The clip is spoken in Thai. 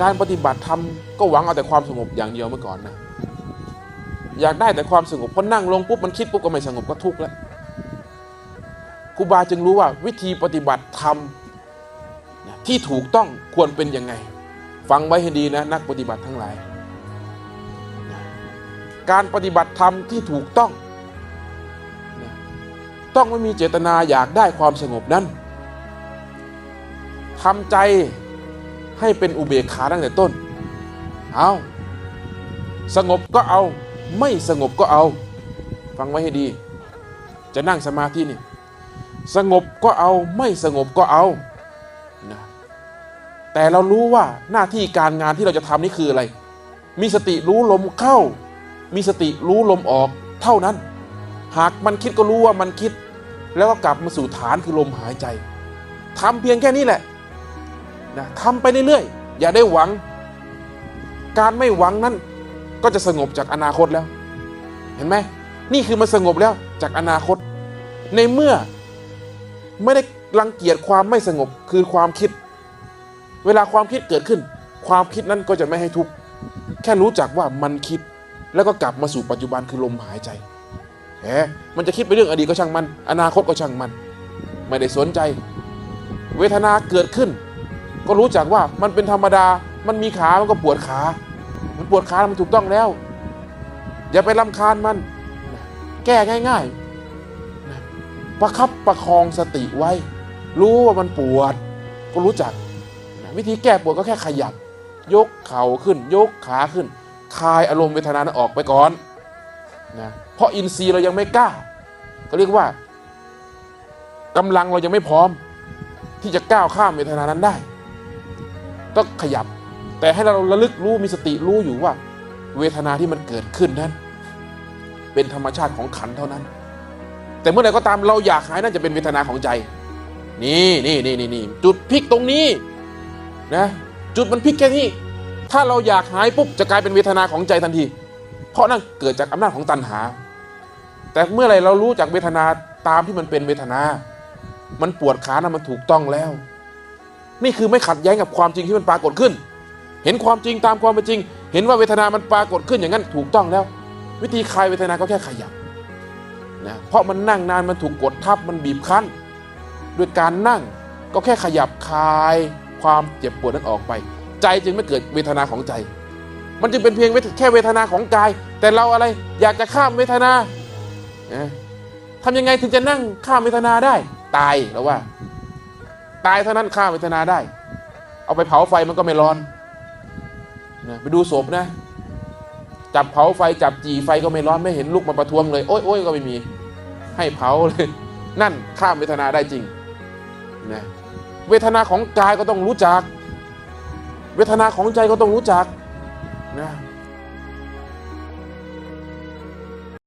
การปฏิบัติธรรมก็หวังเอาแต่ความสงบอย่างเดียวเมื่อก่อนนะอยากได้แต่ความสงบพอนั่งลงปุ๊บมันคิดปุ๊บก็ไม่สงบก็ทุกข์แล้วครูบาจึงรู้ว่าวิธีปฏิบัติธรรมที่ถูกต้องควรเป็นยังไง ฟังไว้ให้ดีนะนักปฏิบัติทั้งหลาย การปฏิบัติธรรมที่ถูกต้อง ต้องไม่มีเจตนาอยากได้ความสงบนั้นทำใจ ให้เป็นอุเบกขาตั้งแต่ต้น เอาสงบก็เอา ไม่สงบก็เอา ฟังไว้ให้ดี จะนั่งสมาธินี่ สงบก็เอา ไม่สงบก็เอานะแต่เรารู้ว่าหน้าที่การงานที่เราจะทำนี่คืออะไร มีสติรู้ลมเข้า มีสติรู้ลมออก เท่านั้น หากมันคิดก็รู้ว่ามันคิด แล้วก็กลับมาสู่ฐานคือลมหายใจทำเพียงแค่นี้แหละ นะทำไปเรื่อยๆ อย่าได้หวัง การไม่หวังนั้น ก็จะสงบจากอนาคตแล้ว เห็นไหมนี่คือมันสงบแล้วจากอนาคต ในเมื่อไม่ได้รังเกียจความไม่สงบคือความคิด เวลาความคิดเกิดขึ้น ความคิดนั้นก็จะไม่ให้ทุกข์แค่รู้จักว่ามันคิดแล้วก็กลับมาสู่ปัจจุบันคือลมหายใจแหมมันจะคิดไปเรื่องอดีตก็ช่างมัน อนาคตก็ช่างมัน ไม่ได้สนใจ เวทนาเกิดขึ้น ก็รู้จักว่ามันเป็นธรรมดา มันมีขา มันก็ปวดขา มันปวดขา มันถูกต้องแล้ว อย่าไปลำคาญมัน แก้ง่ายๆ ประคับประคองสติไว้ รู้ว่ามันปวด ก็รู้จัก วิธีแก้ปวดก็แค่ขยับ ยกเข่าขึ้น ยกขาขึ้น คลายอารมณ์เวทนานั้นออกไปก่อนนะเพราะอินทรีย์เรายังไม่กล้า ก็เรียกว่ากำลังเรายังไม่พร้อม ที่จะก้าวข้ามเวทนานั้นได้ ก็ขยับ แต่ให้เราระลึกรู้มีสติรู้อยู่ว่า เวทนาที่มันเกิดขึ้นนั้น เป็นธรรมชาติของขันเท่านั้น แต่เมื่อไหร่ก็ตามเราอยากหายนั่นจะเป็นเวทนาของใจ นี่นี่นี่นี่นี่จุดพลิกตรงนี้นะจุดมันพลิกแค่นี้ ถ้าเราอยากหายปุ๊บจะกลายเป็นเวทนาของใจทันที เพราะนั่นเกิดจากอำนาจของตัณหา แต่เมื่อไหร่เรารู้จากเวทนาตามที่มันเป็นเวทนา มันปวดขานะมันถูกต้องแล้ว นี่คือไม่ขัดแย้งกับความจริงที่มันปรากฏขึ้น เห็นความจริงตามความเป็นจริง เห็นว่าเวทนามันปรากฏขึ้นอย่างนั้นถูกต้องแล้ว วิธีคลายเวทนาก็แค่ขยับนะเพราะมันนั่งนานมันถูกกดทับมันบีบคั้นด้วยการนั่งก็แค่ขยับคลายความเจ็บปวดนั้นออกไป ใจจึงไม่เกิดเวทนาของใจ มันจึงเป็นเพียงแค่เวทนาของกาย แต่เราอะไรอยากจะข้ามเวทนานะทำยังไงถึงจะนั่งข้ามเวทนาได้ ตายแล้วว่า ตายเท่านั้นข้าเวทนาได้ เอาไปเผาไฟมันก็ไม่ร้อนนะไปดูศพนะ จับเผาไฟจับจีไฟก็ไม่ร้อนไม่เห็นลุกมาประท้วงเลย โอ้ยโอ้ยก็ไม่มี ให้เผาเลย นั่นข้ามเวทนาได้จริงนะเวทนาของกายก็ต้องรู้จัก เวทนาของใจก็ต้องรู้จักนะ